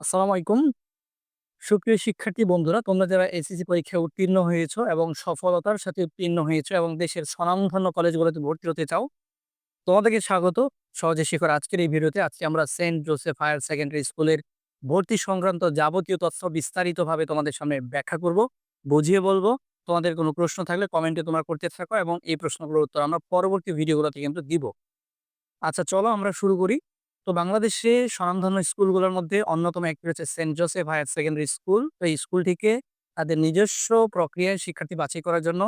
আসসালামু আলাইকুম। সুপ্রিয় শিক্ষার্থী বন্ধুরা, তোমরা যারা এসএসসি পরীক্ষায় উত্তীর্ণ হয়েছো এবং সফলতার সাথে উত্তীর্ণ হয়েছো এবং দেশের স্বনামধন্য কলেজগুলোতে ভর্তি হতে চাও, তোমাদেরকে স্বাগত। সহজে শিখার আজকের এই ভিডিওতে আজকে আমরা সেন্ট জোসেফ হায়ার সেকেন্ডারি স্কুলের ভর্তি সংক্রান্ত যাবতীয় তথ্য বিস্তারিতভাবে তোমাদের সামনে ব্যাখ্যা করব, বুঝিয়ে বলব। তোমাদের কোনো প্রশ্ন থাকলে কমেন্টে তোমরা করতে থাকো এবং এই প্রশ্নগুলোর উত্তর আমরা পরবর্তী ভিডিওগুলোতে কিন্তু দিব। আচ্ছা চলো আমরা শুরু করি। তো বাংলাদেশে স্বনামধন্য স্কুলগুলোর মধ্যে অন্যতম একটি হচ্ছে Saint Joseph higher secondary school. তো এই স্কুলটিকে তাদের নিজস্ব প্রক্রিয়ায় শিক্ষার্থী বাছাই করার জন্য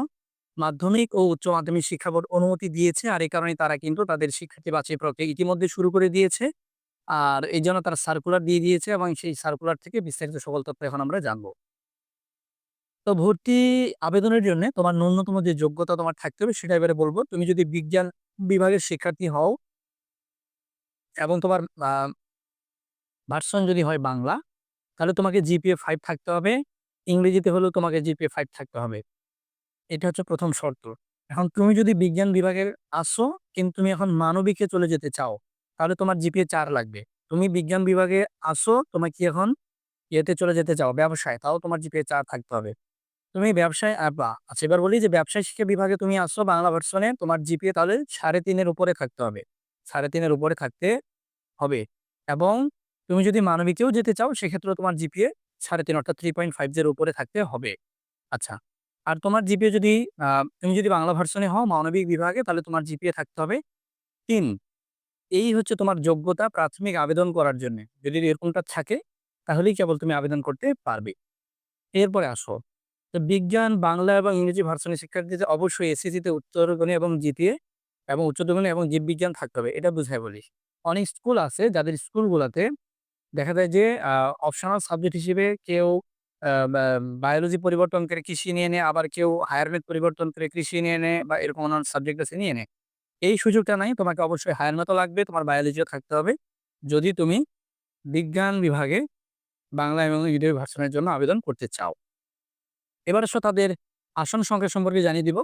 মাধ্যমিক ও উচ্চ মাধ্যমিক শিক্ষা বোর্ড অনুমতি দিয়েছে। আর এই কারণেই তারা কিন্তু তাদের শিক্ষার্থী বাছাই প্রক্রিয়া ইতিমধ্যে শুরু করে দিয়েছে। আর এই জন্য তারা সার্কুলার দিয়ে দিয়েছে এবং সেই সার্কুলার থেকে বিস্তারিত সকল তথ্য এখন আমরা জানব। তো ভর্তি আবেদনের জন্য তোমার ন্যূনতম যে যোগ্যতা তোমার থাকতে হবে সেটা এবারে বলব। তুমি যদি বিজ্ঞান বিভাগের শিক্ষার্থী হও এবং তোমার ভার্সন যদি হয় বাংলা, তাহলে তোমাকে জিপিএ ফাইভ থাকতে হবে। ইংরেজিতে হলেও তোমাকে জিপিএ ফাইভ থাকতে হবে। এটা হচ্ছে প্রথম শর্ত। এখন তুমি যদি বিজ্ঞান বিভাগের আসো, কিন্তু তুমি এখন মানবিকে চলে যেতে চাও, তাহলে তোমার জিপিএ চার লাগবে। তুমি বিজ্ঞান বিভাগে আসো, তোমার কি এখন ইয়েতে চলে যেতে চাও, ব্যবসায়, তাও তোমার জিপিএ চার থাকতে হবে। তুমি ব্যবসায় আচ্ছা এবার বলি যে ব্যবসায় শিক্ষা বিভাগে তুমি আসো বাংলা ভার্সনে, তোমার জিপিএ তাহলে সাড়ে তিনের উপরে থাকতে হবে। সাড়ে তিনের উপরে থাকতে হবে এবং তুমি যদি মানবিকেও যেতে চাও সেক্ষেত্রে তোমার জিপিএ ৩.৫ অর্থাৎ 3.50 এর উপরে থাকতে হবে। আচ্ছা। আর তোমার জিপিএ যদি তুমি যদি বাংলা ভার্সনে হও মানবিক বিভাগে তাহলে তোমার জিপিএ থাকতে হবে তিন এই হচ্ছে তোমার যোগ্যতা প্রাথমিক আবেদন করার জন্য যদি এরকমটা থাকে তাহলেই কেবল তুমি আবেদন করতে পারবে। এরপরে আসো। তো বিজ্ঞান, বাংলা এবং ইংরেজি ভার্সনের শিক্ষার্থীদের অবশ্যই এসএসসিতে উত্তরগণি এবং জিপিএ এবং উচ্চতরগণি এবং জীববিজ্ঞান থাকতে হবে। এটা বুঝায় বলি। অনেক স্কুল আছে যাদের স্কুলগুলাতে দেখা যায় যে অপশনাল সাবজেক্ট হিসেবে কেউ বায়োলজি পরিবর্তন করে কৃষি নিয়ে নেয়, আবার কেউ হায়ার ম্যাথ পরিবর্তন করে কৃষি নিয়ে নেয় বা এরকম অন্যান্য সাবজেক্ট আছে নিয়ে নেয়। এই সুযোগটা নাই। তোমাকে অবশ্যই হায়ার ম্যাথও লাগবে, তোমার বায়োলজিও থাকতে হবে। যদি তুমি বিজ্ঞান বিভাগে বাংলা এবং ইংরেজি ভার্সনের জন্য আবেদন করতে চাও। এবার আসো তাদের আসন সংখ্যা সম্পর্কে জানিয়ে দিব।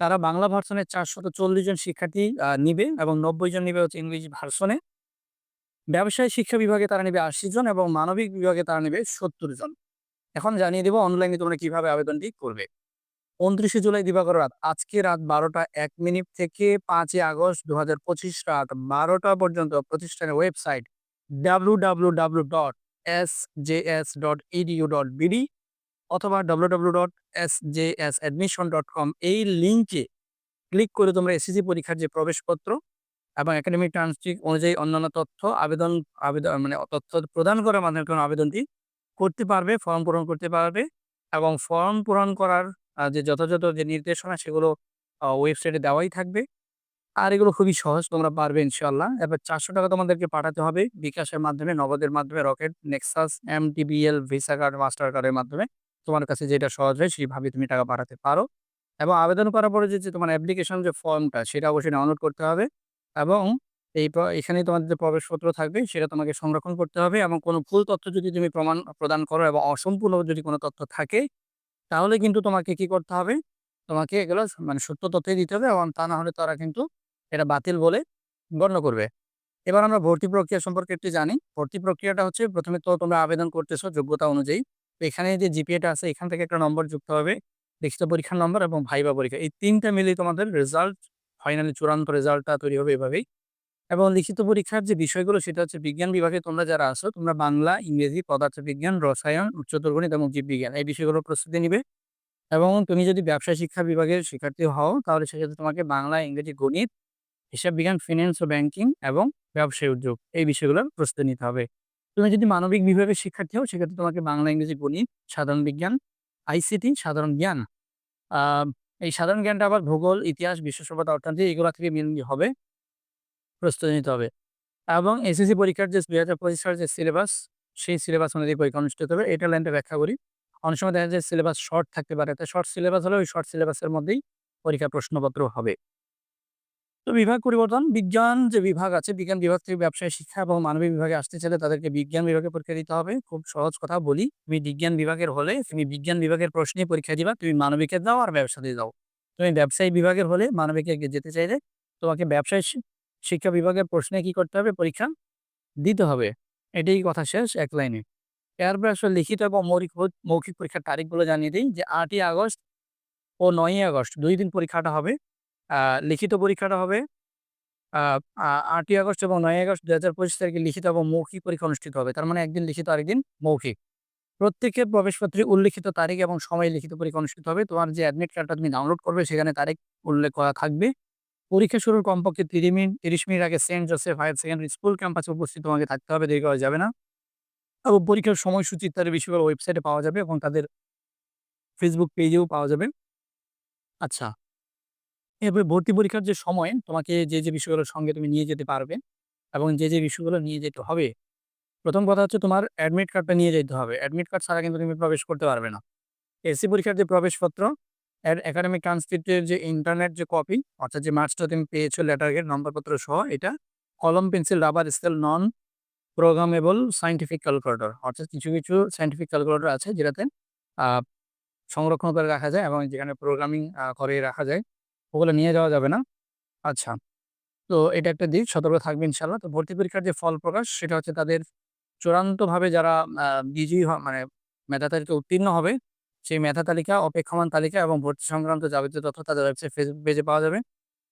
তারা বাংলা ভার্সনে ৪৪০ জন শিক্ষার্থী নিবে এবং ৯০ জন নিবে হচ্ছে ইংরেজি ভার্সনে। ব্যবসায় শিক্ষা বিভাগে তারা নেবে ৮০ জন এবং মানবিক বিভাগে তারা নেবে ৭০ জন। এখন জানিয়ে দিব অনলাইনে তোমরা কীভাবে আবেদনটি করবে। ২৯শে জুলাই দিবাগত রাত আজকে রাত ১২টা ১ মিনিট থেকে ৫ই আগস্ট ২০২৫ রাত ১২টা পর্যন্ত প্রতিষ্ঠানের ওয়েবসাইট www.sjs.edu.bd অথবা www.sjsadmission.com এই লিংকে ক্লিক করে তোমরা এসএসসি পরীক্ষার যে প্রবেশপত্র এবং একাডেমিক ট্রান্সক্রিপ্ট অনুযায়ী অন্যান্য তথ্য আবেদন আবেদন মানে তথ্য প্রদান করার মাধ্যমে তোমরা আবেদনটি করতে পারবে, ফর্ম পূরণ করতে পারবে এবং ফর্ম পূরণ করার যে যথাযথ যে নির্দেশনা সেগুলো ওয়েবসাইটে দেওয়াই থাকবে। আর এগুলো খুবই সহজ তোমরা পারবে ইনশাআল্লাহ। এবার ৳৪০০ তোমাদেরকে পাঠাতে হবে বিকাশের মাধ্যমে, নগদের মাধ্যমে, Rocket, Nexus, MTBL, Visa card, Master কার্ডের মাধ্যমে। তোমার কাছে যেটা সহজ হয় সেইভাবে তুমি টাকা পাঠাতে পারো এবং আবেদন করার পরে যে, তোমার অ্যাপ্লিকেশন যে ফর্মটা সেটা অবশ্যই ডাউনলোড করতে হবে এবং এই প এখানেই তোমাদের যে প্রবেশপত্র থাকবে সেটা তোমাকে সংরক্ষণ করতে হবে এবং কোনো ভুল তথ্য যদি তুমি প্রমাণ প্রদান করো এবং অসম্পূর্ণ যদি কোনো তথ্য থাকে তাহলে কিন্তু তোমাকে কি করতে হবে? তোমাকে এগুলো মানে সত্য তথ্যই দিতে হবে এবং তা না হলে তারা কিন্তু এটা বাতিল বলে গণ্য করবে। এবার আমরা ভর্তি প্রক্রিয়া সম্পর্কে একটু জানি। ভর্তি প্রক্রিয়াটা হচ্ছে প্রথমে তো তোমরা আবেদন করতেছো যোগ্যতা অনুযায়ী। তো এখানে যে জিপিএটা আছে এখান থেকে একটা নম্বর যুক্ত হবে। লিখিত পরীক্ষার নম্বর এবং ভাইবা পরীক্ষা। এই ৩ টা মিলিয়ে তোমাদের রেজাল্ট ফাইনালি চূড়ান্ত রেজাল্টটা তৈরি হবে এভাবেই। এবং লিখিত পরীক্ষার যে বিষয়গুলো সেটা হচ্ছে বিজ্ঞান বিভাগে তোমরা যারা আছো তোমরা বাংলা, ইংরেজি, পদার্থবিজ্ঞান, রসায়ন, উচ্চতর গণিত এবং জীববিজ্ঞান এই বিষয়গুলোর প্রস্তুতি নিবে। এবং তুমি যদি ব্যবসায় শিক্ষা বিভাগের শিক্ষার্থী হও তাহলে সেক্ষেত্রে তোমাকে বাংলা, ইংরেজি, গণিত, হিসাব বিজ্ঞান, ফিন্যান্স ও ব্যাংকিং এবং ব্যবসায় উদ্যোগ এই বিষয়গুলোর প্রস্তুতি নিতে হবে। তুমি যদি মানবিক বিভাগের শিক্ষার্থী হও সেক্ষেত্রে তোমাকে বাংলা, ইংরেজি, গণিত, সাধারণ বিজ্ঞান, আইসিটি, সাধারণ জ্ঞান। এই সাধারণ জ্ঞানটা আবার ভূগোল, ইতিহাস, বিশ্ব অর্থনীতি এগুলো থেকে মেইনলি হবে। প্রস্তুতি নিতে হবে এবং এসএসসি পরীক্ষার যে ২০২৫ সালের যে সিলেবাস সেই সিলেবাস অনুযায়ী পরীক্ষা অনুষ্ঠিত হবে। এটা লাইনটা ব্যাখ্যা করি। অনেক সময় দেখা যায় সিলেবাস শর্ট থাকতে পারে। তো শর্ট সিলেবাস হলে ওই শর্ট সিলেবাসের মধ্যেই পরীক্ষার প্রশ্নপত্র হবে। তো বিভাগ পরিবর্তন, বিজ্ঞান যে বিভাগ আছে, বিজ্ঞান বিভাগ থেকে ব্যবসায় শিক্ষা এবং মানবিক বিভাগে আসতে চাইলে তাদেরকে বিজ্ঞান বিভাগে পরীক্ষা দিতে হবে। খুব সহজ কথা বলি, তুমি বিজ্ঞান বিভাগের হলে তুমি বিজ্ঞান বিভাগের প্রশ্নেই পরীক্ষা দিবা। তুমি মানবিকে দাও আর ব্যবসাতে দাও। তুমি ব্যবসায়ী বিভাগের হলে মানবিকে যেতে চাইলে তোমাকে ব্যবসায় শিক্ষা বিভাগের প্রশ্নে কি করতে হবে? পরীক্ষা দিতে হবে। এটাই কথা শেষ এক লাইনে। এরপরে আসলে লিখিত এবং মৌখিক প- মৌখিক পরীক্ষার তারিখগুলো জানিয়ে দিই যে আটই আগস্ট ও নয়ই আগস্ট দুই দিন পরীক্ষাটা হবে লিখিত পরীক্ষাটা হবে। আটই আগস্ট এবং নয় আগস্ট দু হাজার পঁচিশ তারিখে লিখিত এবং মৌখিক পরীক্ষা অনুষ্ঠিত হবে। তার মানে একদিন লিখিত, আরেকদিন মৌখিক। প্রত্যেকের প্রবেশপত্রে উল্লিখিত তারিখ এবং সময় লিখিত পরীক্ষা অনুষ্ঠিত হবে। তোমার যে অ্যাডমিট কার্ডটা তুমি ডাউনলোড করবে, সেখানে তারিখ উল্লেখ করা থাকবে। পরীক্ষা শুরুর কমপক্ষে তিরিশ মিনিট তিরিশ মিনিট আগে Saint Joseph higher secondary school ক্যাম্পাসে উপস্থিত তোমাকে থাকতে হবে, দেরি করা যাবে না। এবং পরীক্ষার সময়সূচি ইত্যাদি বিষয়গুলো ওয়েবসাইটে পাওয়া যাবে এবং তাদের ফেসবুক পেজেও পাওয়া যাবে। আচ্ছা। এরপরে ভর্তি পরীক্ষার যে সময়, তোমাকে যে যে বিষয়গুলোর সঙ্গে তুমি নিয়ে যেতে পারবে এবং যে যে বিষয়গুলো নিয়ে যেতে হবে, প্রথম কথা হচ্ছে তোমার অ্যাডমিট কার্ডটা নিয়ে যেতে হবে। অ্যাডমিট কার্ড ছাড়া কিন্তু তুমি প্রবেশ করতে পারবে না। এসি পরীক্ষার যে প্রবেশপত্র একাডেমিক ট্রান্সক্রিপ্টের যে ইন্টারনেট যে কপি অর্থাৎ যে মার্কসটা তুমি পেয়েছ লেটারের নম্বরপত্র সহ, এটা কলম pencil rubber scale non programmable scientific calculator অর্থাৎ কিছু কিছু সাইন্টিফিক ক্যালকুলেটর আছে যেটাতে সংরক্ষণ করে রাখা যায় এবং যেখানে প্রোগ্রামিং করে রাখা যায়। ওগুলো নিয়ে যাওয়া যাবে না। আচ্ছা তো এটা একটা দিক, সতর্ক থাকবে ইনশাল্লাহ তো ভর্তি পরীক্ষার যে ফল প্রকাশ, সেটা হচ্ছে তাদের চূড়ান্তভাবে যারা বিজয়ী মানে মেধা তালিকা উত্তীর্ণ হবে, সেই মেধা তালিকা, অপেক্ষমান তালিকা এবং ভর্তি সংক্রান্ত যাবতীয় তথ্য তাদের ওয়েবসাইট ফেসবুক পেজে পাওয়া যাবে।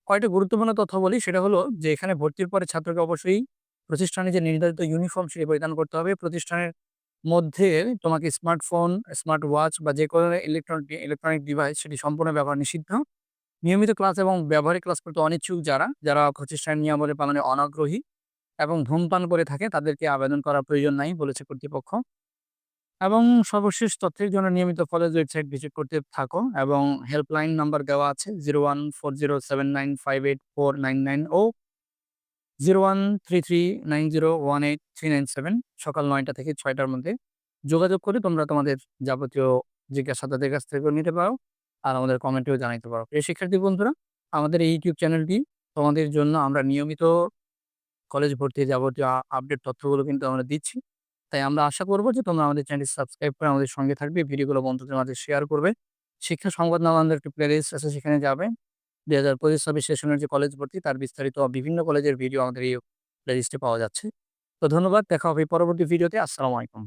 কয়েকটা গুরুত্বপূর্ণ তথ্য বলি, সেটা হলো যে এখানে ভর্তির পরে ছাত্রকে অবশ্যই প্রতিষ্ঠানে যে নির্ধারিত ইউনিফর্ম সেটি পরিধান করতে হবে। প্রতিষ্ঠানের মধ্যে তোমাকে স্মার্টফোন স্মার্ট ওয়াচ বা যে কোনো ইলেকট্রনিক ইলেকট্রনিক ডিভাইস সেটি সম্পূর্ণ ব্যবহার নিষিদ্ধ। নিয়মিত ক্লাস এবং ব্যবহারিক ক্লাস করতে অনিচ্ছুক যারা যারা প্রতিষ্ঠানের নিয়মে পালনে অনাগ্রহী এবং ধূমপান করে থাকে, তাদেরকে আবেদন করার প্রয়োজন নাই, বলেছে কর্তৃপক্ষ। এবং সর্বশেষ তথ্যের জন্য নিয়মিত কলেজ ওয়েবসাইট ভিজিট করতে থাকো এবং হেল্পলাইন নাম্বার দেওয়া আছে zero one four zero seven nine five eight four nine nine ও zero one three three nine zero one eight three nine seven সকাল নয়টা থেকে ছয়টার মধ্যে যোগাযোগ করে তোমরা তোমাদের যাবতীয় জিজ্ঞাসা তাদের কাছ থেকে নিতে পারো। আর আমাদের কমেন্টেও জানাইতে পারো। প্রিয় শিক্ষার্থী বন্ধুরা, আমাদের এই ইউটিউব চ্যানেলটি তোমাদের জন্য আমরা নিয়মিত কলেজ ভর্তি যাবতীয় আপডেট তথ্যগুলো কিন্তু আমরা দিচ্ছি। তাই আমরা আশা করব যে তোমরা আমাদের চ্যানেলটি সাবস্ক্রাইব করে আমাদের সঙ্গে থাকবে, ভিডিওগুলো বন্ধুদের মাঝে শেয়ার করবে। শিক্ষা সংবাদ নামাদের একটি প্লেলিস্ট আছে, সেখানে যাবে। দুই হাজার পঁচিশ ছাব্বিশ সেশনের যে কলেজ ভর্তি, তার বিস্তারিত বিভিন্ন কলেজের ভিডিও আমাদের এই প্লেলিস্টে পাওয়া যাচ্ছে। তো ধন্যবাদ, দেখা হবে পরবর্তী ভিডিওতে আসসালামু আলাইকুম।